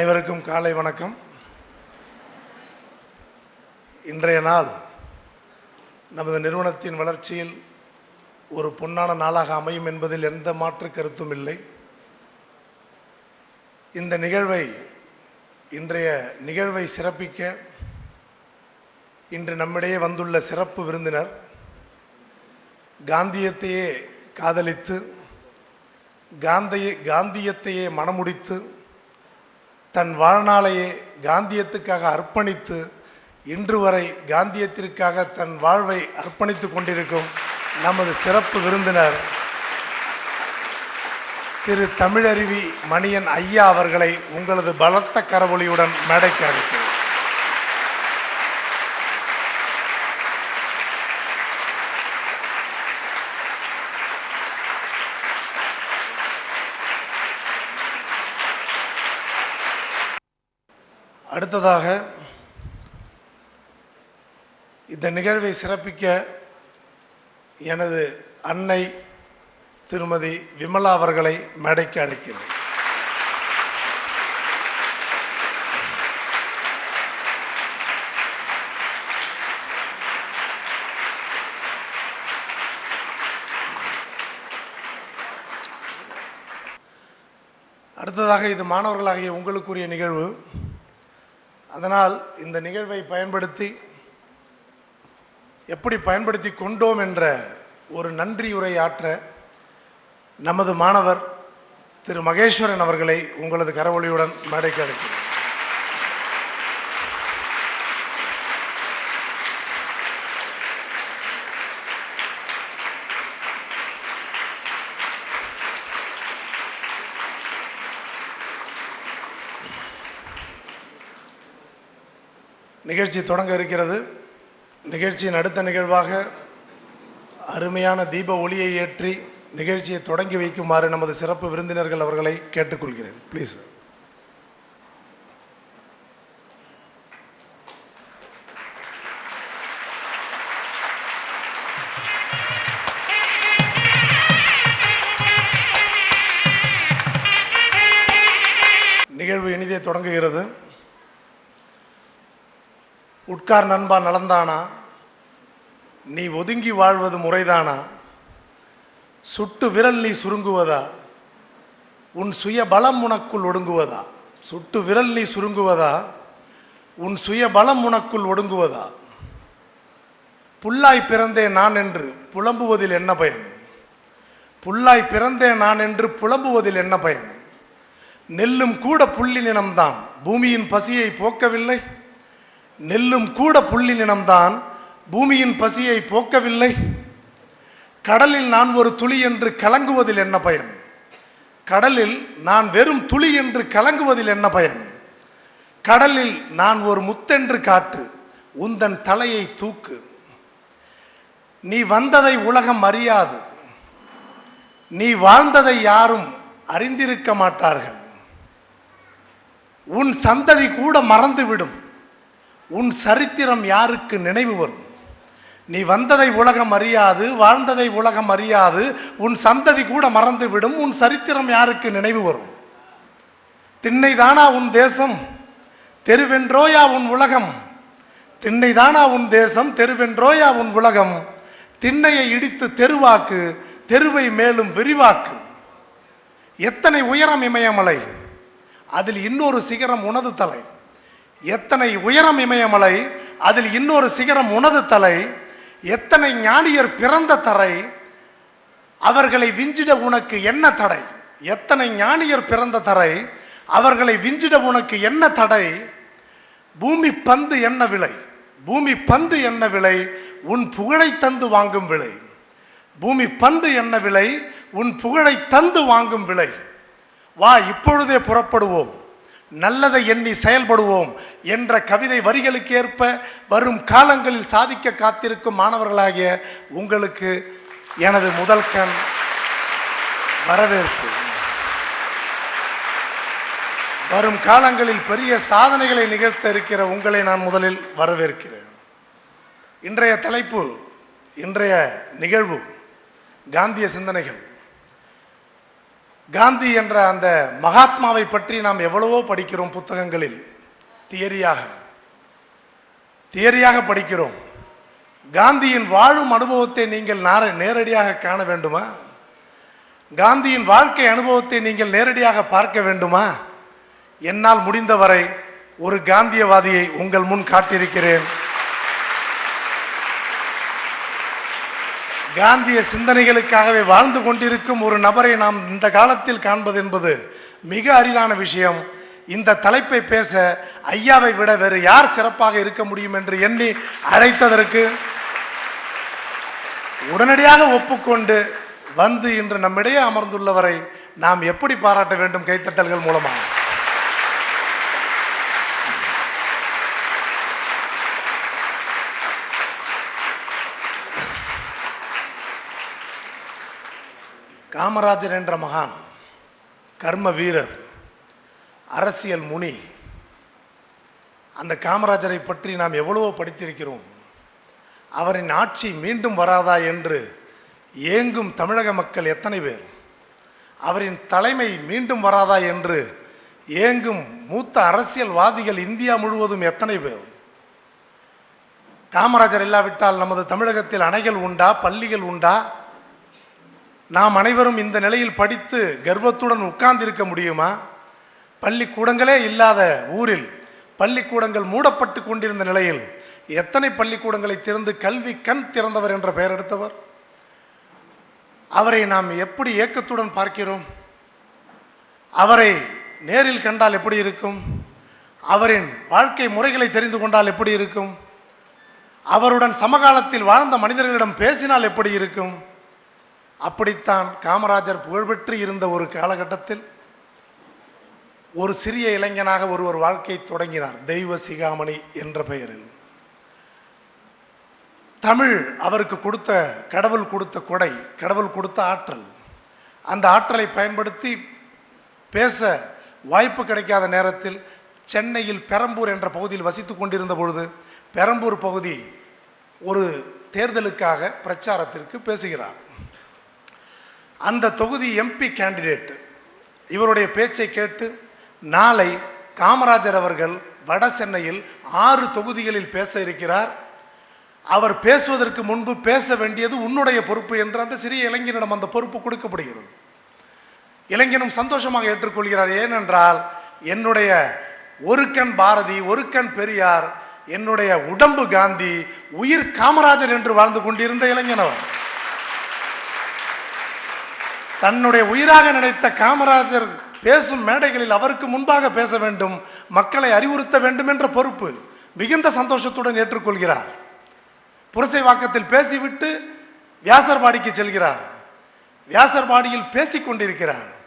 காலை வணக்கம். இன்றைய நாள் நமது நிறுவனத்தின் வளர்ச்சியில் ஒரு பொன்னான நாளாக அமையும் என்பதில் எந்த மாற்று கருத்தும் இல்லை. இந்த நிகழ்வை இன்றைய நிகழ்வை சிறப்பிக்க இன்று நம்மிடையே வந்துள்ள சிறப்பு விருந்தினர் காந்தியத்தையே காதலித்து காந்திய காந்தியத்தையே மணமுடித்து தன் வாழ்நாளையே காந்தியத்துக்காக அர்ப்பணித்து இன்று வரை காந்தியத்திற்காக தன் வாழ்வை அர்ப்பணித்து கொண்டிருக்கும் நமது சிறப்பு விருந்தினர் திரு தமிழருவி மணியன் ஐயா அவர்களை உங்களது பலத்த கரவொலியுடன் மேடைக்கு அழைக்கிறேன். அடுத்ததாக இந்த நிகழ்வை சிறப்பிக்க எனது அன்னை திருமதி விமலா அவர்களை மேடைக்கு அழைக்கிறேன். அடுத்ததாக இது மாணவர்களாகிய உங்களுக்குரிய நிகழ்வு. அதனால் இந்த நிகழ்வை பயன்படுத்தி எப்படி பயன்படுத்தி கொண்டோம் என்ற ஒரு நன்றியுரை ஆற்ற நமது மாணவர் திரு மகேஸ்வரன் அவர்களை உங்களது கரவொலியுடன் மேடைக்கு அழைக்கிறேன். நிகழ்ச்சி தொடங்க இருக்கிறது. நிகழ்ச்சியின் அடுத்த நிகழ்வாக அருமையான தீப ஒளியை ஏற்றி நிகழ்ச்சியை தொடங்கி வைக்குமாறு நமது சிறப்பு விருந்தினர்கள் அவர்களை கேட்டுக்கொள்கிறேன். ப்ளீஸ் நிகழ்வு இனிதே தொடங்குகிறது. உட்கார் நண்பா நடந்தானா? நீ ஒதுங்கி வாழ்வது முறைதானா? சுட்டு விரல் நீ சுருங்குவதா? உன் சுய பலம் உனக்குள் ஒடுங்குவதா? சுட்டு விரல் நீ சுருங்குவதா? உன் சுய பலம் உனக்குள் ஒடுங்குவதா? புல்லாய் பிறந்தேன் நான் என்று புலம்புவதில் என்ன பயன்? புல்லாய் பிறந்தேன் நான் என்று புலம்புவதில் என்ன பயன்? நெல்லும் கூட புள்ளி நினம்தான் பூமியின் பசியை போக்கவில்லை? நெல்லும் கூட புள்ளி நினம்தான் பூமியின் பசியை போக்கவில்லை. கடலில் நான் ஒரு துளி என்று கலங்குவதில் என்ன பயன்? கடலில் நான் வெறும் துளி என்று கலங்குவதில் என்ன பயன்? கடலில் நான் ஒரு முத்தென்று காட்டு உந்தன் தலையை தூக்கு. நீ வந்ததை உலகம் அறியாது. நீ வாழ்ந்ததை யாரும் அறிந்திருக்க மாட்டார்கள். உன் சந்ததி கூட மறந்துவிடும். உன் சரித்திரம் யாருக்கு நினைவு வரும்? நீ வந்ததை உலகம் அறியாது வாழ்ந்ததை உலகம் அறியாது உன் சந்ததி கூட மறந்துவிடும் உன் சரித்திரம் யாருக்கு நினைவு வரும்? திண்ணைதானா உன் தேசம்? தெருவென்றோயா உன் உலகம்? திண்ணைதானா உன் தேசம்? தெருவென்றோயா உன் உலகம்? திண்ணையை இடித்து தெருவாக்கு தெருவை மேலும் விரிவாக்கு. எத்தனை உயரம் இமயமலை? அதில் இன்னொரு சிகரம் உனது தலை. எத்தனை உயரம் இமயமலை அதில் இன்னொரு சிகரம் உனது தலை எத்தனை ஞானியர் பிறந்த தரை அவர்களை விஞ்சிட உனக்கு என்ன தடை? எத்தனை ஞானியர் பிறந்த தரை அவர்களை விஞ்சிட உனக்கு என்ன தடை? பூமி பந்து என்ன விலை? பூமி பந்து என்ன விலை? உன் புகழை தந்து வாங்கும் விலை. பூமி பந்து என்ன விலை? உன் புகழை தந்து வாங்கும் விலை. வா இப்பொழுதே புறப்படுவோம். நல்லதை எண்ணி செயல்படுவோம் என்ற கவிதை வரிகளுக்கு ஏற்ப வரும் காலங்களில் சாதிக்க காத்திருக்கும் மாணவர்களாகிய உங்களுக்கு எனது முதல் கண் வரவேற்பு. வரும் காலங்களில் பெரிய சாதனைகளை நிகழ்த்த இருக்கிற உங்களை நான் முதலில் வரவேற்கிறேன். இன்றைய தலைப்பு இன்றைய நிகழ்வு காந்திய சிந்தனைகள். காந்தி என்ற அந்த மகாத்மாவை பற்றி நாம் எவ்வளவோ படிக்கிறோம் புத்தகங்களில். தியரியாக. தியரியாக படிக்கிறோம். காந்தியின் வாழும் அனுபவத்தை நீங்கள் நார- நேரடியாக காண வேண்டுமா? காந்தியின் வாழ்க்கை அனுபவத்தை நீங்கள் நேரடியாக பார்க்க வேண்டுமா? என்னால் முடிந்தவரை ஒரு காந்தியவாதியை உங்கள் முன் காட்டியிருக்கிறேன். காந்திய சிந்தனைகளுக்காகவே வாழ்ந்து கொண்டிருக்கும் ஒரு நபரை நாம் இந்த காலத்தில் காண்பது என்பது மிக அரிதான விஷயம். இந்த தலைப்பை பேச ஐயாவை விட வேறு யார் சிறப்பாக இருக்க முடியும் என்று எண்ணி அழைத்ததற்கு உடனடியாக ஒப்புக்கொண்டு வந்து இன்று நம்மிடையே அமர்ந்துள்ளவரை நாம் எப்படி பாராட்ட வேண்டும் கைத்தட்டல்கள் மூலமாக? காமராஜர் என்ற மகான் கர்ம வீரர் அரசியல் முனி. அந்த காமராஜரை பற்றி நாம் எவ்வளவோ படித்திருக்கிறோம். அவரின் ஆட்சி மீண்டும் வராதா என்று ஏங்கும் தமிழக மக்கள் எத்தனை பேர்? அவரின் தலைமை மீண்டும் வராதா என்று ஏங்கும் மூத்த அரசியல்வாதிகள் இந்தியா முழுவதும் எத்தனை பேர்? காமராஜர் இல்லாவிட்டால் நமது தமிழகத்தில் அணைகள் உண்டா பள்ளிகள் உண்டா? நாம் அனைவரும் இந்த நிலையில் படித்து கர்வத்துடன் உட்கார்ந்திருக்க முடியுமா? பள்ளிக்கூடங்களே இல்லாத ஊரில் பள்ளிக்கூடங்கள் மூடப்பட்டு கொண்டிருந்த நிலையில் எத்தனை பள்ளிக்கூடங்களை திறந்து கல்வி கண் திறந்தவர் என்ற பெயர் எடுத்தவர்? அவரை நாம் எப்படி ஏக்கத்துடன் பார்க்கிறோம்? அவரை நேரில் கண்டால் எப்படி இருக்கும்? அவரின் வாழ்க்கை முறைகளை தெரிந்து கொண்டால் எப்படி இருக்கும்? அவருடன் சமகாலத்தில் வாழ்ந்த மனிதர்களிடம் பேசினால் எப்படி இருக்கும்? அப்படித்தான் காமராஜர் புகழ்பெற்று இருந்த ஒரு காலகட்டத்தில் ஒரு சிறிய இளைஞனாக ஒருவர் வாழ்க்கை தொடங்கினார். தெய்வ சிகாமணி என்ற பெயரில். தமிழ் அவருக்கு கொடுத்த கடவுள் கொடுத்த கொடை கடவுள் கொடுத்த ஆற்றல். அந்த ஆற்றலை பயன்படுத்தி பேச வாய்ப்பு கிடைக்காத நேரத்தில் சென்னையில் பெரம்பூர் என்ற பகுதியில் வசித்து கொண்டிருந்த பொழுது பெரம்பூர் பகுதி ஒரு தேர்தலுக்காக பிரச்சாரத்திற்கு பேசுகிறார். அந்த தொகுதி எம்பி கேண்டிடேட் இவருடைய பேச்சை கேட்டு நாளை காமராஜர் அவர்கள் வட சென்னையில் ஆறு தொகுதிகளில் பேச இருக்கிறார். அவர் பேசுவதற்கு முன்பு பேச வேண்டியது உன்னுடைய பொறுப்பு என்று அந்த சிறிய இளைஞனிடம் அந்த பொறுப்பு கொடுக்கப்படுகிறது. இளைஞனும் சந்தோஷமாக ஏற்றுக்கொள்கிறார் ஏனென்றால் என்னுடைய ஒரு கண் பாரதி ஒரு கண் பெரியார் என்னுடைய உடம்பு காந்தி உயிர் காமராஜர் என்று வாழ்ந்து கொண்டிருந்த இளைஞன் அவர். தன்னுடைய உயிராக நினைத்த காமராஜர் பேசும் மேடைகளில் அவருக்கு முன்பாக பேச வேண்டும் மக்களை அறிவுறுத்த வேண்டும் என்ற பொறுப்பு மிகுந்த சந்தோஷத்துடன் ஏற்றுக்கொள்கிறார். புரசை வாக்கத்தில் பேசிவிட்டு வியாசர்பாடிக்கு செல்கிறார். வியாசர்பாடியில் பேசிக் கொண்டிருக்கிறார்.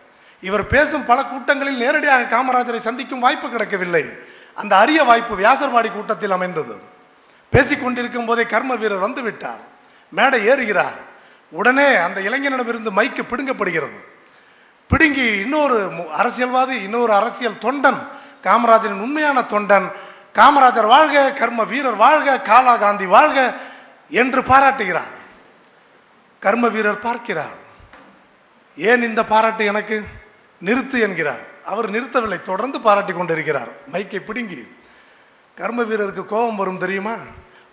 இவர் பேசும் பல கூட்டங்களில் நேரடியாக காமராஜரை சந்திக்கும் வாய்ப்பு கிடைக்கவில்லை. அந்த அரிய வாய்ப்பு வியாசர்பாடி கூட்டத்தில் அமைந்தது. பேசிக் கொண்டிருக்கும் போதே கர்ம வீரர் வந்துவிட்டார். மேடை ஏறுகிறார். உடனே அந்த இளைஞனிடமிருந்து மைக்கு பிடுங்கப்படுகிறது. பிடுங்கி இன்னொரு அரசியல்வாதி இன்னொரு அரசியல் தொண்டன் காமராஜரின் உண்மையான தொண்டன் காமராஜர் வாழ்க கர்ம வீரர் வாழ்க காலா காந்தி வாழ்க என்று பாராட்டுகிறார். கர்ம வீரர் பார்க்கிறார். ஏன் இந்த பாராட்டு எனக்கு? நிறுத்து என்கிறார். அவர் நிறுத்தவில்லை தொடர்ந்து பாராட்டி கொண்டிருக்கிறார். மைக்கை பிடுங்கி கர்ம வீரருக்கு கோபம் வரும் தெரியுமா?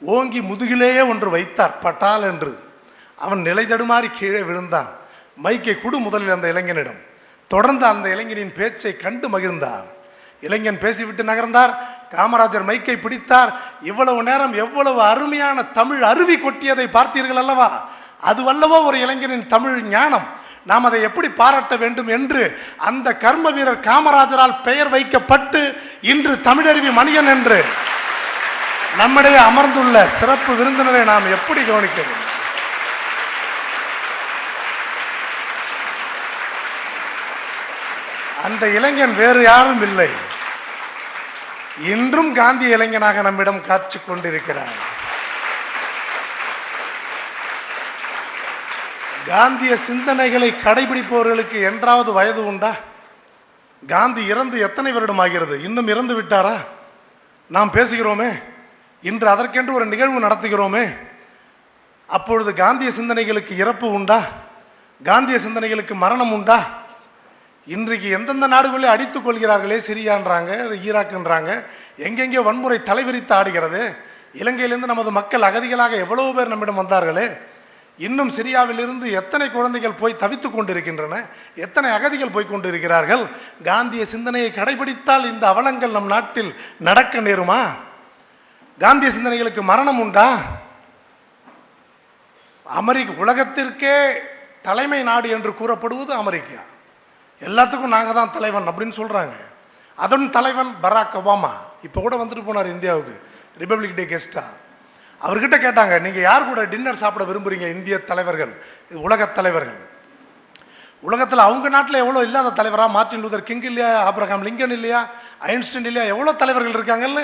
ஓங்கி முதுகிலேயே ஒன்று வைத்தார் பட்டால் என்று. அவன் நிலை தடுமாறி கீழே விழுந்தான். மைக்கை குடு முதலில் அந்த இளைஞனிடம். தொடர்ந்து அந்த இளைஞனின் பேச்சை கண்டு மகிழ்ந்தார். இளைஞன் பேசிவிட்டு நகர்ந்தார். காமராஜர் மைக்கை பிடித்தார். இவ்வளவு நேரம் எவ்வளவு அருமையான தமிழ் அருவி கொட்டியதை பார்த்தீர்கள் அல்லவா? அதுவல்லவோ ஒரு இளைஞனின் தமிழ் ஞானம். நாம் அதை எப்படி பாராட்ட வேண்டும் என்று அந்த கர்ம வீரர் காமராஜரால் பெயர் வைக்கப்பட்டு இன்று தமிழருவி மணியன் என்று நம்மிடையே அமர்ந்துள்ள சிறப்பு விருந்தினரை நாம் எப்படி கவனிக்க வேண்டும்? அந்த இளைஞன் வேறு யாரும் இல்லை. இன்றும் காந்தி இளைஞனாக நம்மிடம் காட்சி கொண்டிருக்கிறார். காந்திய சிந்தனைகளை கடைபிடிப்பவர்களுக்கு என்றாவது வயது உண்டா? காந்தி இறந்து எத்தனை வருடம் ஆகிறது? இன்னும் இறந்து விட்டாரா? நாம் பேசுகிறோமே. இன்று அதற்கென்று ஒரு நிகழ்வு நடத்துகிறோமே. அப்பொழுது காந்திய சிந்தனைகளுக்கு இறப்பு உண்டா? காந்திய சிந்தனைகளுக்கு மரணம் உண்டா? இன்றைக்கு எந்தெந்த நாடுகளே அடித்துக் கொள்கிறார்களே சிரியான்றாங்க ஈராக்குன்றாங்க எங்கெங்கே வன்முறை தலைவிரித்து ஆடுகிறது இலங்கையிலிருந்து நமது மக்கள் அகதிகளாக எவ்வளவு பேர் நம்மிடம் வந்தார்களே இன்னும் சிரியாவிலிருந்து எத்தனை குழந்தைகள் போய் தவித்துக் கொண்டிருக்கின்றன எத்தனை அகதிகள் போய் கொண்டிருக்கிறார்கள் காந்திய சிந்தனையை கடைபிடித்தால் இந்த அவலங்கள் நம் நாட்டில் நடக்க நேருமா? காந்திய சிந்தனைகளுக்கு மரணம் உண்டா? அமெரிக்க உலகத்திற்கே தலைமை நாடு என்று கூறப்படுவது அமெரிக்கா. எல்லாத்துக்கும் நாங்கள் தான் தலைவன் அப்படின்னு சொல்கிறாங்க அதன் தலைவன் பராக் ஒபாமா. இப்போ கூட வந்துட்டு போனார் இந்தியாவுக்கு. ரிப்பப்ளிக் டே கெஸ்ட்டாக அவர்கிட்ட கேட்டாங்க நீங்கள் யார் கூட டின்னர் சாப்பிட விரும்புகிறீங்க இந்திய தலைவர்கள்? இது உலகத் தலைவர்கள். உலகத்தில் அவங்க நாட்டில் எவ்வளோ இல்லாத தலைவராக மார்ட்டின் லூதர் கிங் இல்லையா? ஆப்ரஹாம் லிங்கன் இல்லையா? ஐன்ஸ்டைன் இல்லையா? எவ்வளோ தலைவர்கள் இருக்காங்கல்ல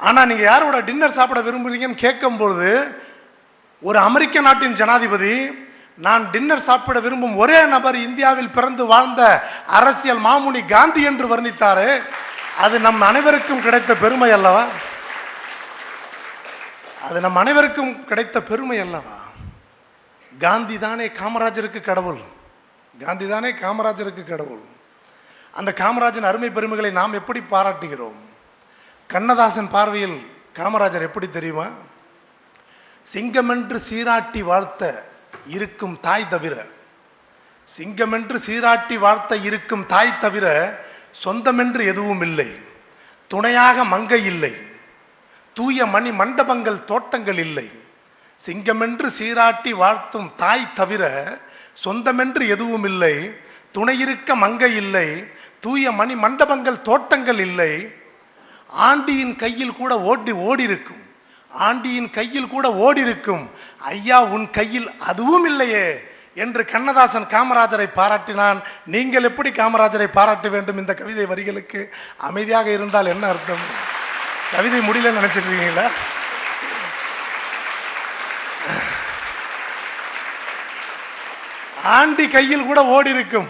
ஆனால் நீங்கள் யாரோட டின்னர் சாப்பிட விரும்புகிறீங்கன்னு கேட்கும்பொழுது ஒரு அமெரிக்க நாட்டின் ஜனாதிபதி நான் டின்னர் சாப்பிட விரும்பும் ஒரே நபர் இந்தியாவில் பிறந்து வாழ்ந்த அரசியல் மாமுனி காந்தி என்று வர்ணித்தாரு. அது நம் அனைவருக்கும் கிடைத்த பெருமை அல்லவா? அது நம் அனைவருக்கும் கிடைத்த பெருமை அல்லவா? காந்தி தானே காமராஜருக்கு கடவுள். காந்தி தானே காமராஜருக்கு கடவுள். அந்த காமராஜன் அருமை பெருமைகளை நாம் எப்படி பாராட்டுகிறோம்? கண்ணதாசன் பார்வையில் காமராஜர் எப்படி தெரியுமா? சிங்கமென்று சீராட்டி வாழ்த்த இருக்கும் தாய் தவிர சிங்கமென்று சீராட்டி வாழ்த்த இருக்கும் தாய் தவிர சொந்தமென்று எதுவும் இல்லை. துணையாக மங்கை இல்லை. தூய மணி மண்டபங்கள் தோட்டங்கள் இல்லை. சிங்கமென்று சீராட்டி வாழ்த்தும் தாய் தவிர சொந்தமென்று எதுவும் இல்லை. துணையிருக்க மங்கை இல்லை. தூய மணி மண்டபங்கள் தோட்டங்கள் இல்லை. ஆண்டியின் கையில் கூட ஓடி ஓடி இருக்கும் ஆண்டியின் கையில் கூட ஓடி இருக்கும் ஐயா உன் கையில் அதுவும் இல்லையே என்று கண்ணதாசன் காமராஜரை பாராட்டினான். நீங்கள் எப்படி காமராஜரை பாராட்ட வேண்டும் இந்த கவிதை வரிகளுக்கு? அமைதியாக இருந்தால் என்ன அர்த்தம்? கவிதை முடியல நினைச்சிருக்கீங்களா? ஆண்டி கையில் கூட ஓடி இருக்கும்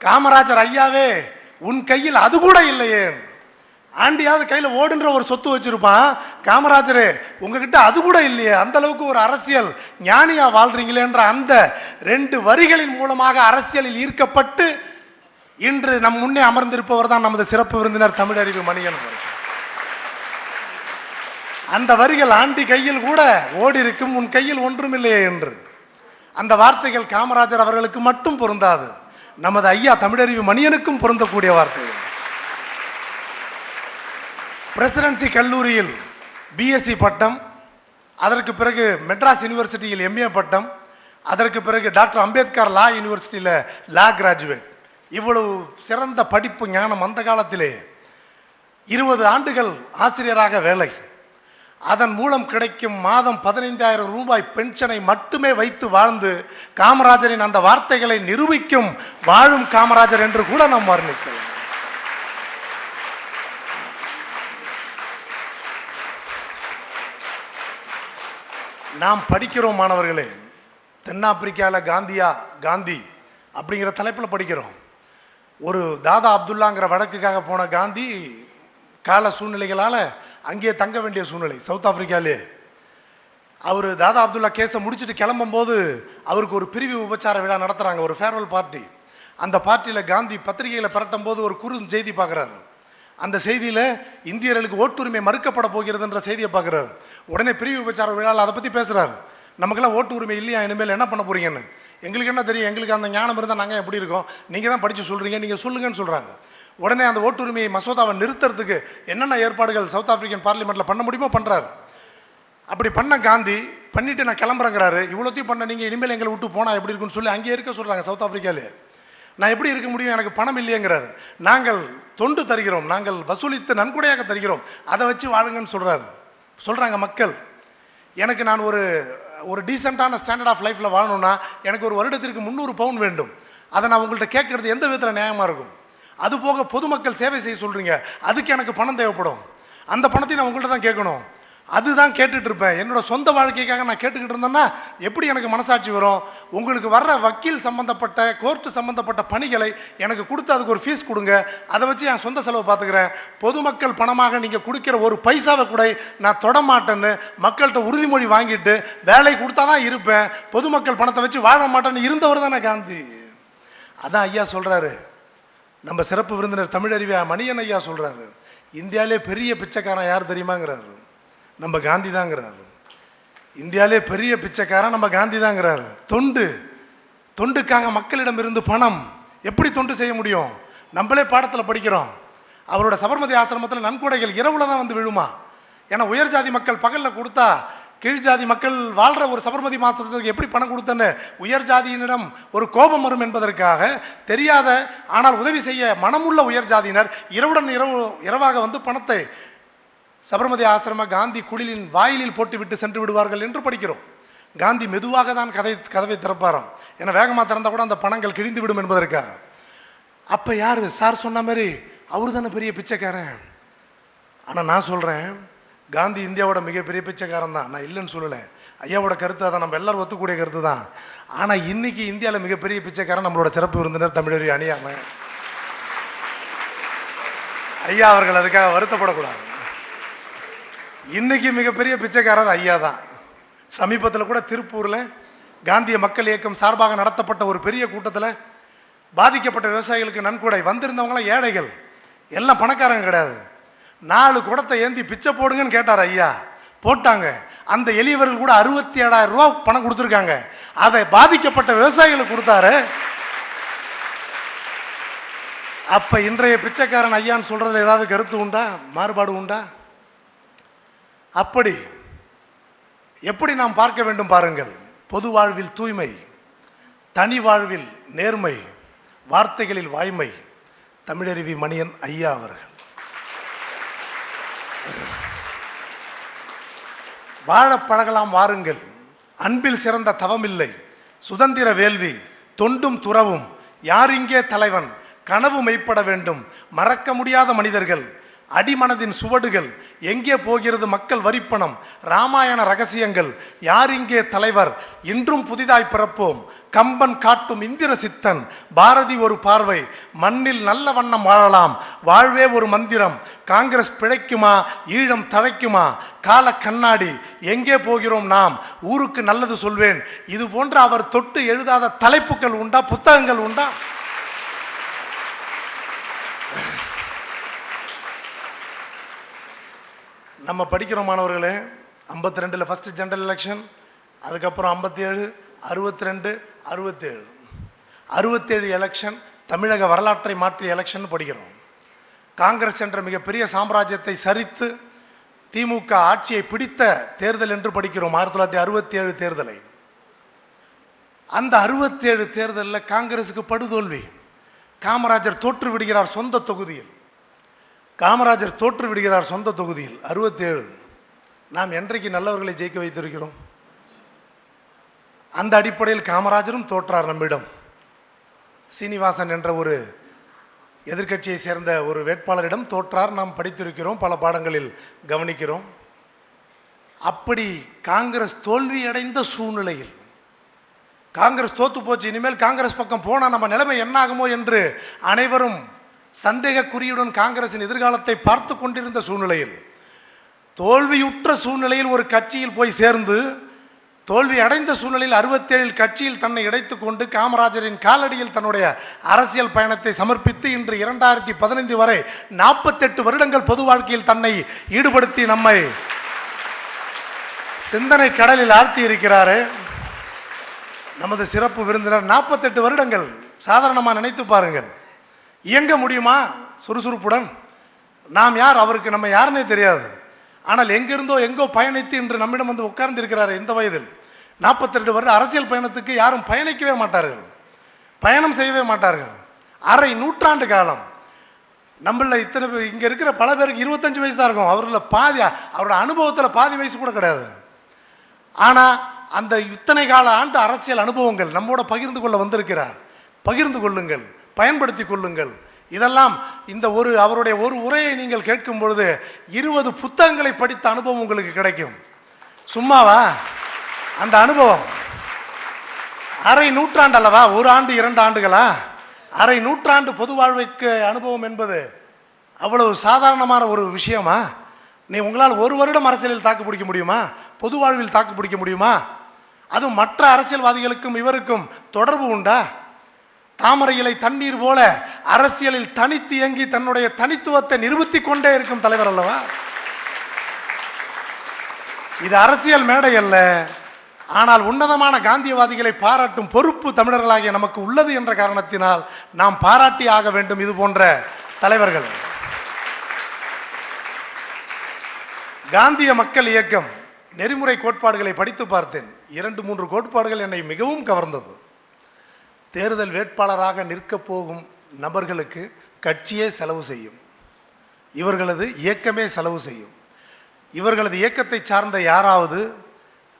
காமராஜர் ஐயாவே உன் கையில் அது கூட இல்லையே. ஆண்டியாவது கையில் ஓடுன்ற ஒரு சொத்து வச்சிருப்பான். காமராஜர் உங்ககிட்ட அது கூட இல்லையே. அந்த அளவுக்கு ஒரு அரசியல். ஞானியா வாழ்கிறீங்களேன்ற அந்த ரெண்டு வரிகளின் மூலமாக அரசியலில் ஈர்க்கப்பட்டு இன்று நம் முன்னே அமர்ந்திருப்பவர் தான் நமது சிறப்பு விருந்தினர் தமிழறிவு மணியன் அந்த வரிகள் ஆண்டி கையில் கூட ஓடி இருக்கும் உன் கையில் ஒன்றும் இல்லையே என்று. அந்த வார்த்தைகள் காமராஜர் அவர்களுக்கு மட்டும் பொருந்தாது. நமது ஐயா தமிழறிவு மணியனுக்கும் பொருந்தக்கூடிய வார்த்தைகள். பிரசிடென்சி கல்லூரியில் பிஎஸ்சி பட்டம் அதற்கு பிறகு மெட்ராஸ் யூனிவர்சிட்டியில் எம்ஏ பட்டம் அதற்கு பிறகு டாக்டர் அம்பேத்கர் லா யூனிவர்சிட்டியில் லா கிராஜுவேட். இவ்வளவு சிறந்த படிப்பு ஞானம் அந்த காலத்திலே இருபது ஆண்டுகள் ஆசிரியராக வேலை. அதன் மூலம் கிடைக்கும் மாதம் பதினைந்தாயிரம் ரூபாய் பென்ஷனை மட்டுமே வைத்து வாழ்ந்து காமராஜரின் அந்த வார்த்தைகளை நிரூபிக்கும் வாழும் காமராஜர் என்று கூட நாம் வர்ணிக்கிறோம் நாம் படிக்கிறோம் மாணவர்களே. தென்னாப்பிரிக்காவில் காந்தியா காந்தி அப்படிங்கிற தலைப்பில் படிக்கிறோம். ஒரு தாதா அப்துல்லாங்கிற வழக்குக்காக போன காந்தி கால சூழ்நிலைகளால் அங்கேயே தங்க வேண்டிய சூழ்நிலை சவுத் ஆப்பிரிக்காலே. அவர் தாதா அப்துல்லா கேஸை முடிச்சுட்டு கிளம்பும்போது அவருக்கு ஒரு பிரிவு உபச்சார விழா நடத்துகிறாங்க ஒரு ஃபேர்வெல் பார்ட்டி அந்த பார்ட்டியில் காந்தி பத்திரிகைகளை பரட்டும் போது ஒரு குறு செய்தி பார்க்குறாரு. அந்த செய்தியில் இந்தியர்களுக்கு ஓட்டுரிமை மறுக்கப்பட போகிறதுன்ற செய்தியை பார்க்குறாரு. உடனே பிரிவு உபச்சார விழாவில் அதை பற்றி பேசுகிறாரு நமக்கெல்லாம் ஓட்டு உரிமை இல்லையா? இனிமேல் என்ன பண்ண போகிறீங்கன்னு எங்களுக்கு என்ன தெரியும்? எங்களுக்கு அந்த ஞானம் இருந்தால் நாங்கள் எப்படி இருக்கோம்? நீங்கள் தான் படித்து சொல்கிறீங்க நீங்கள் சொல்லுங்கன்னு சொல்கிறாங்க உடனே அந்த ஓட்டுரிமையை மசோதாவை நிறுத்துறதுக்கு என்னென்ன ஏற்பாடுகள் சவுத் ஆஃப்ரிக்கன் பார்லிமெண்ட்டில் பண்ண முடியுமோ பண்ணுறாரு அப்படி பண்ண காந்தி பண்ணிவிட்டு நான் கிளம்புறேங்கிறாரு. இவ்வளோத்தையும் பண்ண நீங்கள் இனிமேல் எங்களை விட்டு போனால் எப்படி இருக்குன்னு சொல்லி அங்கேயே இருக்க சொல்கிறாங்க சவுத் ஆஃப்ரிக்காவிலே நான் எப்படி இருக்க முடியும்? எனக்கு பணம் இல்லையேங்கிறாரு. நாங்கள் தொண்டு தருகிறோம். நாங்கள் வசூலித்து நன்கொடையாக தருகிறோம். அதை வச்சு வாழுங்கன்னு சொல்கிறாரு சொல்கிறாங்க மக்கள் எனக்கு நான் ஒரு ஒரு டீசெண்டான ஸ்டாண்டர்ட் ஆஃப் லைஃப்பில் வாழணும்னா எனக்கு ஒரு வருடத்திற்கு முந்நூறு பவுன் வேண்டும். அதை நான் உங்கள்கிட்ட கேட்குறது எந்த விதத்தில் நியாயமாக இருக்கும்? அது போக பொதுமக்கள் சேவை செய்ய சொல்கிறீங்க அதுக்கு எனக்கு பணம் தேவைப்படும். அந்த பணத்தை நான் உங்கள்கிட்ட தான் கேட்கணும். அதுதான் கேட்டுட்டு இருப்பேன் என்னோட சொந்த வாழ்க்கைக்காக நான் கேட்டுக்கிட்டு இருந்தேன்னா எப்படி எனக்கு மனசாட்சி வரும்? உங்களுக்கு வர்ற வக்கீல் சம்மந்தப்பட்ட கோர்ட்டு சம்மந்தப்பட்ட பணிகளை எனக்கு கொடுத்து அதுக்கு ஒரு ஃபீஸ் கொடுங்க. அதை வச்சு என் சொந்த செலவு பார்த்துக்கிறேன். பொதுமக்கள் பணமாக நீங்கள் கொடுக்கிற ஒரு பைசாவை கூட நான் தொட மாட்டேன்னு மக்கள்கிட்ட உறுதிமொழி வாங்கிட்டு வேலை கொடுத்தா தான் இருப்பேன். பொதுமக்கள் பணத்தை வச்சு வாழ மாட்டேன்னு இருந்தவர் தானே காந்தி. அதான் ஐயா சொல்கிறாரு நம்ம சிறப்பு விருந்தினர் தமிழறிவியா மணியன் ஐயா சொல்கிறாரு இந்தியாவிலே பெரிய பிச்சைக்காரன் யார் தெரியுமாங்கிறாரு. நம்ம காந்தி தாங்கிறாரு இந்தியாவிலே பெரிய பிச்சைக்காரன் நம்ம காந்தி தாங்கிறாரு தொண்டு. தொண்டுக்காக மக்களிடம் இருந்து பணம். எப்படி தொண்டு செய்ய முடியும்? நம்மளே பாடத்தில் படிக்கிறோம். அவரோட சபர்மதி ஆசிரமத்தில் நன்கொடைகள் இரவுல தான் வந்து விழுமா? ஏன்னா உயர் ஜாதி மக்கள் பகலில் கொடுத்தா கீழ் ஜாதி மக்கள் வாழ்கிற ஒரு சபர்மதி மாசத்துக்கு எப்படி பணம் கொடுத்தன்னு உயர் ஜாதியினிடம் ஒரு கோபம் வரும் என்பதற்காக தெரியாத ஆனால் உதவி செய்ய மனமுள்ள உயர் ஜாதியினர் இரவுடன் இரவு இரவாக வந்து பணத்தை சபர்மதி ஆசிரம காந்தி குடிலின் வாயிலில் போட்டுவிட்டு சென்று விடுவார்கள் என்று படிக்கிறோம். காந்தி மெதுவாக தான் கதை கதவை திறப்பாராம். ஏன்னா வேகமாக திறந்தால் கூட அந்த பணங்கள் கிழிந்து விடும் என்பதற்காக. அப்போ யார்? சார் சொன்ன மாதிரி அவர் தானே பெரிய பிச்சைக்காரன். ஆனால் நான் சொல்கிறேன் காந்தி இந்தியாவோட மிகப்பெரிய பிச்சைக்காரன் தான். நான் இல்லைன்னு சொல்லலை. ஐயாவோட கருத்து அதை நம்ம எல்லாரும் ஒத்துக்கூடிய கருத்து தான். ஆனால் இன்றைக்கி இந்தியாவில் மிகப்பெரிய பிச்சைக்காரன் நம்மளோட சிறப்பு விருந்தினர் தமிழறி அணியாமல் ஐயா அவர்கள் அதுக்காக வருத்தப்படக்கூடாது. இன்னைக்கு மிகப்பெரிய பிச்சைக்காரர் ஐயா தான். சமீபத்தில் கூட திருப்பூரில் காந்திய மக்கள் இயக்கம் சார்பாக நடத்தப்பட்ட ஒரு பெரிய கூட்டத்தில் பாதிக்கப்பட்ட விவசாயிகளுக்கு நன்கொடை. வந்திருந்தவங்களாம் ஏழைகள். எல்லாம் பணக்காரங்க கிடையாது. நாலு குடத்தை ஏந்தி பிச்சை போடுங்கன்னு கேட்டார் ஐயா. போட்டாங்க. அந்த எளியவர்கள் கூட அறுபத்தி ஏழாயிரம் ரூபா பணம் கொடுத்துருக்காங்க. அதை பாதிக்கப்பட்ட விவசாயிகளுக்கு கொடுத்தாரு. அப்போ இன்றைய பிச்சைக்காரன் ஐயான்னு சொல்கிறது ஏதாவது கருத்து உண்டா? மாறுபாடு உண்டா? அப்படி எப்படி நாம் பார்க்க வேண்டும் பாருங்கள். பொது வாழ்வில் தூய்மை தனி வாழ்வில் நேர்மை வார்த்தைகளில் வாய்மை. தமிழருவி மணியன் ஐயா அவர்கள். வாழ பழகலாம் வாருங்கள். அன்பில் சிறந்த தவமில்லை. சுதந்திர வேள்வி தொண்டும் துறவும். யார் இங்கே தலைவன்? கனவு மெய்ப்பட வேண்டும். மறக்க முடியாத மனிதர்கள். அடிமனதின் சுவடுகள் எங்கே போகிறது மக்கள் வரிப்பணம் ராமாயண ரகசியங்கள் யார் இங்கே தலைவர் இன்றும் புதிதாய் பிறப்போம். கம்பன் காட்டும் இந்திர சித்தன் பாரதி ஒரு பார்வை மண்ணில் நல்ல வண்ணம் வாழலாம் வாழ்வே ஒரு மந்திரம் காங்கிரஸ் பிழைக்குமா ஈழம் தழைக்குமா கால கண்ணாடி எங்கே போகிறோம் நாம் ஊருக்கு நல்லது சொல்வேன் இது போன்ற அவர் தொட்டு எழுதாத தலைப்புகள் உண்டா புத்தகங்கள் உண்டா? நம்ம படிக்கிற மாணவர்களே ஐம்பத்தி ரெண்டில் ஃபஸ்ட்டு ஜென்ரல் எலெக்ஷன் அதுக்கப்புறம் ஐம்பத்தி ஏழு அறுபத்தி ரெண்டு அறுபத்தேழு. அறுபத்தேழு எலெக்ஷன் தமிழக வரலாற்றை மாற்றிய எலெக்ஷன் படிக்கிறோம். காங்கிரஸ் என்ற மிகப்பெரிய சாம்ராஜ்யத்தை சரித்து திமுக ஆட்சியை பிடித்த தேர்தல் என்று படிக்கிறோம் ஆயிரத்தி தொள்ளாயிரத்தி அறுபத்தி ஏழு தேர்தலை. அந்த அறுபத்தேழு தேர்தலில் காங்கிரஸுக்கு படுதோல்வி. காமராஜர் தோற்று விடுகிறார் சொந்த தொகுதியில். காமராஜர் தோற்று விடுகிறார் சொந்த தொகுதியில். அறுபத்தேழு. நாம் என்றைக்கு நல்லவர்களை ஜெயிக்க வைத்திருக்கிறோம்? அந்த அடிப்படையில் காமராஜரும் தோற்றார் நம்மிடம். சீனிவாசன் என்ற ஒரு எதிர்க்கட்சியை சேர்ந்த ஒரு வேட்பாளரிடம் தோற்றார். நாம் படித்திருக்கிறோம் பல பாடங்களில் கவனிக்கிறோம். அப்படி காங்கிரஸ் தோல்வியடைந்த சூழ்நிலையில் காங்கிரஸ் தோத்து போச்சு இனிமேல் காங்கிரஸ் பக்கம் போனால் நம்ம நிலைமை என்ன ஆகுமோ என்று அனைவரும் சந்தேகக்குறியுடன் காங்கிரசின் எதிர்காலத்தை பார்த்து கொண்டிருந்த சூழ்நிலையில் தோல்வியுற்ற சூழ்நிலையில் ஒரு கட்சியில் போய் சேர்ந்து தோல்வி அடைந்த சூழ்நிலையில் அறுபத்தேழில் கட்சியில் தன்னை இடைத்து கொண்டு காமராஜரின் காலடியில் தன்னுடைய அரசியல் பயணத்தை சமர்ப்பித்து இன்று இரண்டாயிரத்தி பதினைந்து வரை நாற்பத்தெட்டு வருடங்கள் பொது வாழ்க்கையில் தன்னை ஈடுபடுத்தி நம்மை சிந்தனை கடலில் ஆழ்த்தி இருக்கிறாரு. நமது சிறப்பு விருந்தினர் நாற்பத்தெட்டு வருடங்கள் சாதாரணமாக நினைத்து பாருங்கள். இயங்க முடியுமா? சுறுசுறுப்புடன். நாம் யார்? அவருக்கு நம்ம யாருன்னே தெரியாது. ஆனால் எங்கிருந்தோ எங்கோ பயணித்து இன்று நம்மிடம் வந்து உட்கார்ந்து இருக்கிறார் இந்த வயதில். நாற்பத்தி ரெண்டு வருட அரசியல் பயணத்துக்கு யாரும் பயணிக்கவே மாட்டார்கள். பயணம் செய்யவே மாட்டார்கள். அரை நூற்றாண்டு காலம். நம்மள இத்தனை பேர் இங்கே இருக்கிற பல பேருக்கு இருபத்தஞ்சு வயசு தான் இருக்கும். அவரில் பாதி அவரோட அனுபவத்தில் பாதி வயசு கூட கிடையாது. ஆனால் அந்த இத்தனை கால ஆண்டு அரசியல் அனுபவங்கள் நம்மோட பகிர்ந்து கொள்ள வந்திருக்கிறார். பகிர்ந்து கொள்ளுங்கள். பயன்படுத்தி கொள்ளுங்கள். இதெல்லாம் இந்த ஒரு அவருடைய ஒரு உரையை நீங்கள் கேட்கும் பொழுது இருபது புத்தகங்களை படித்த அனுபவம் உங்களுக்கு கிடைக்கும். சும்மாவா? அந்த அனுபவம். அரை நூற்றாண்டு அல்லவா? ஒரு ஆண்டு இரண்டு ஆண்டுகளா? அரை நூற்றாண்டு பொது வாழ்வைக்கு அனுபவம் என்பது அவ்வளவு சாதாரணமான ஒரு விஷயமா? நீ உங்களால் ஒரு வருடம் அரசியலில் தாக்கு பிடிக்க முடியுமா? பொது வாழ்வில் தாக்கு பிடிக்க முடியுமா? அதுவும் மற்ற அரசியல்வாதிகளுக்கும் இவருக்கும் தொடர்பு உண்டா? தாமரை இலை தண்ணீர் போல அரசியலில் தனித்து இயங்கி தன்னுடைய தனித்துவத்தை நிரூபித்துக் கொண்டே இருக்கும் தலைவர் அல்லவா? இது அரசியல் மேடை அல்ல. ஆனால் உன்னதமான காந்தியவாதிகளை பாராட்டும் பொறுப்பு தமிழர்களாகிய நமக்கு உள்ளது என்ற காரணத்தினால் நாம் பாராட்டி ஆக வேண்டும் இது போன்ற தலைவர்கள். காந்திய மக்கள் இயக்கம் நெறிமுறை கோட்பாடுகளை படித்து பார்த்தேன். இரண்டு மூன்று கோட்பாடுகள் என்னை மிகவும் கவர்ந்தது. தேர்தல் வேட்பாளராக நிற்கப் போகும் நபர்களுக்கு கட்சியே செலவு செய்யும். இவர்களது இயக்கமே செலவு செய்யும். இவர்களது இயக்கத்தை சார்ந்த யாராவது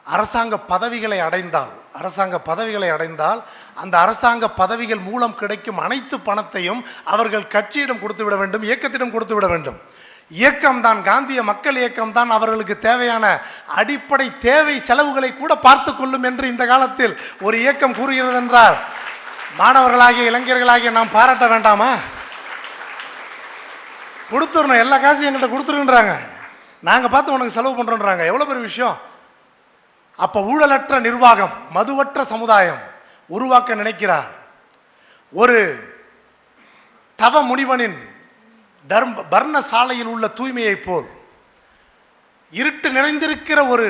அரசாங்க பதவிகளை அடைந்தால் அரசாங்க பதவிகளை அடைந்தால் அந்த அரசாங்க பதவிகள் மூலம் கிடைக்கும் அனைத்து பணத்தையும் அவர்கள் கட்சியிடம் கொடுத்து விட வேண்டும் இயக்கத்திடம் கொடுத்து விட வேண்டும். இயக்கம் தான் காந்திய மக்கள் இயக்கம் தான் அவர்களுக்கு தேவையான அடிப்படை தேவை செலவுகளை கூட பார்த்து கொள்ளும் என்று இந்த காலத்தில் ஒரு இயக்கம் கூறுகிறது என்றால் மாணவர்களாகிய இளைஞர்களாகிய நாம் பாராட்ட வேண்டாமா? கொடுத்துடணும் எல்லா காசும் எங்கள்கிட்ட கொடுத்துருன்றாங்க நாங்கள் பார்த்து உனக்கு செலவு பண்ணுறோன்றாங்க எவ்வளோ பெரிய விஷயம்? அப்போ ஊழலற்ற நிர்வாகம் மதுவற்ற சமுதாயம் உருவாக்க நினைக்கிறார். ஒரு தவ முனிவனின் தர்ம பர்ண சாலையில் உள்ள தூய்மையைப் போல் இருட்டு நிறைந்திருக்கிற ஒரு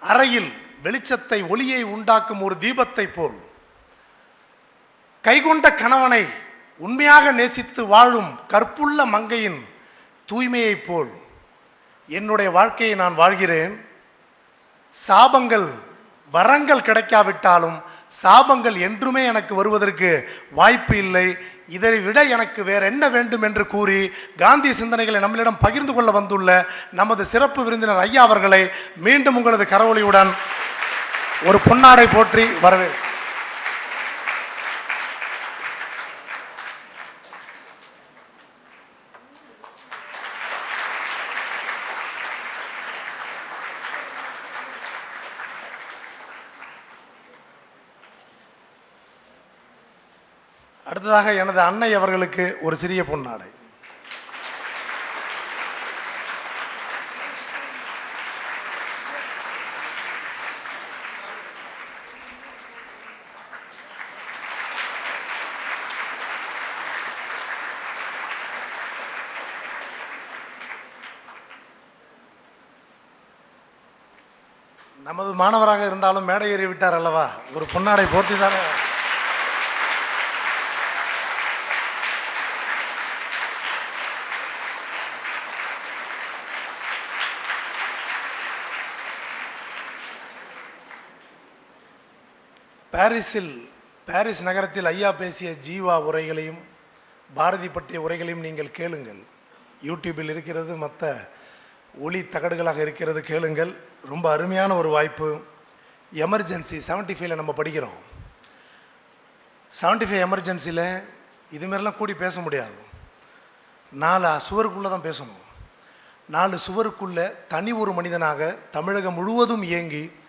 அறையில் வெளிச்சத்தை ஒளியை உண்டாக்கும் ஒரு தீபத்தைப் போல் கைகொண்ட கணவனை உண்மையாக நேசித்து வாழும் கற்புள்ள மங்கையின் தூய்மையைப் போல் என்னுடைய வாழ்க்கையை நான் வாழ்கிறேன். சாபங்கள் வரங்கள் கிடைக்காவிட்டாலும் சாபங்கள் என்றுமே எனக்கு வருவதற்கு வாய்ப்பு இல்லை. இதை விட எனக்கு வேற என்ன வேண்டும் என்று கூறி காந்தி சிந்தனைகளை நம்மளிடம் பகிர்ந்து கொள்ள வந்துள்ள நமது சிறப்பு விருந்தினர் ஐயா அவர்களை மீண்டும் உங்களது கரவொலியுடன் ஒரு பொன்னாடை போற்றி வரவே அடுத்ததாக எனது அன்னை அவர்களுக்கு ஒரு சிறிய பொன்னாடை. நமது மாணவராக இருந்தாலும் மேடை ஏறி விட்டார் அல்லவா? ஒரு பொன்னாடை போர்த்தி தானே? பாரிஸில் பாரிஸ் நகரத்தில் ஐயா பேசிய ஜீவா உரைகளையும் பாரதி பற்றிய உரைகளையும் நீங்கள் கேளுங்கள். யூடியூப்பில் இருக்கிறது மற்ற ஒளி தகடுகளாக இருக்கிறது கேளுங்கள். ரொம்ப அருமையான ஒரு வாய்ப்பு. எமர்ஜென்சி செவன்ட்டி ஃபைவ்ல நம்ம படிக்கிறோம். செவன்ட்டி ஃபைவ் எமர்ஜென்சியில் இதுமாரிலாம் கூடி பேச முடியாது. நாலு சுவருக்குள்ளே தான் பேசணும். நாலு சுவருக்குள்ளே தனி ஒரு மனிதனாக தமிழகம் முழுவதும் இயங்கி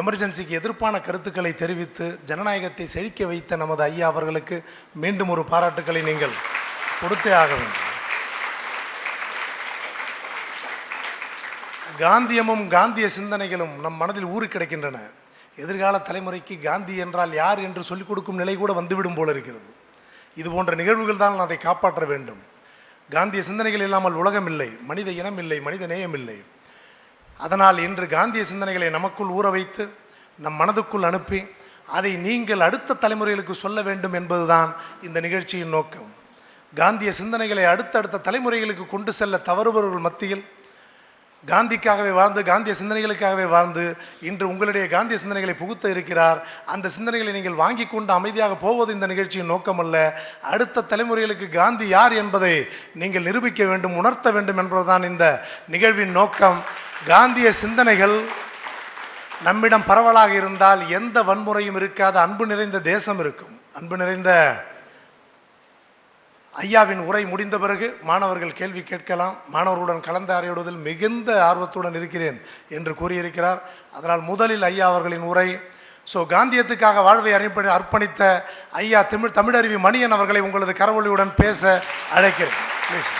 எமர்ஜென்சிக்கு எதிர்ப்பான கருத்துக்களை தெரிவித்து ஜனநாயகத்தை செழிக்க வைத்த நமது ஐயா அவர்களுக்கு மீண்டும் ஒரு பாராட்டுக்களை நீங்கள் கொடுத்தே ஆக வேண்டும். காந்தியமும் காந்திய சிந்தனைகளும் நம் மனதில் ஊறு கிடைக்கின்றன. எதிர்கால தலைமுறைக்கு காந்தி என்றால் யார் என்று சொல்லிக் கொடுக்கும் நிலை கூட வந்துவிடும் போல இருக்கிறது. இது போன்ற நிகழ்வுகள் தான் அதை காப்பாற்ற வேண்டும். காந்திய சிந்தனைகள் இல்லாமல் உலகம் இல்லை மனித இனம் இல்லை மனித நேயம் இல்லை. அதனால் இன்று காந்திய சிந்தனைகளை நமக்குள் ஊற வைத்து நம் மனதுக்குள் அனுப்பி அதை நீங்கள் அடுத்த தலைமுறைகளுக்கு சொல்ல வேண்டும் என்பதுதான் இந்த நிகழ்ச்சியின் நோக்கம். காந்திய சிந்தனைகளை அடுத்தடுத்த தலைமுறைகளுக்கு கொண்டு செல்ல தவறுபவர்கள் மத்தியில் காந்திக்காகவே வாழ்ந்து காந்திய சிந்தனைகளுக்காகவே வாழ்ந்து இன்று உங்களுடைய காந்திய சிந்தனைகளை புகுத்த இருக்கிறார். அந்த சிந்தனைகளை நீங்கள் வாங்கி கொண்டு அமைதியாக போவது இந்த நிகழ்ச்சியின் நோக்கமல்ல. அடுத்த தலைமுறைகளுக்கு காந்தி யார் என்பதை நீங்கள் நிரூபிக்க வேண்டும் உணர்த்த வேண்டும் என்பதுதான் இந்த நிகழ்வின் நோக்கம். காந்திய சிந்தனைகள் நம்மிடம் பரவலாக இருந்தால் எந்த வன்முறையும் இருக்காத. அன்பு நிறைந்த தேசம் இருக்கும். அன்பு நிறைந்த ஐயாவின் உரை முடிந்த பிறகு மாணவர்கள் கேள்வி கேட்கலாம். மாணவர்களுடன் கலந்தாரையிடுவதில் மிகுந்த ஆர்வத்துடன் இருக்கிறேன் என்று கூறியிருக்கிறார். அதனால் முதலில் ஐயா அவர்களின் உரை. ஸோ காந்தியத்துக்காக வாழ்வை அர்ப்பணி அர்ப்பணித்த ஐயா தமிழ் தமிழருவி மணியன் அவர்களை உங்களது கரவொலியுடன் பேச அழைக்கிறேன். ப்ளீஸ்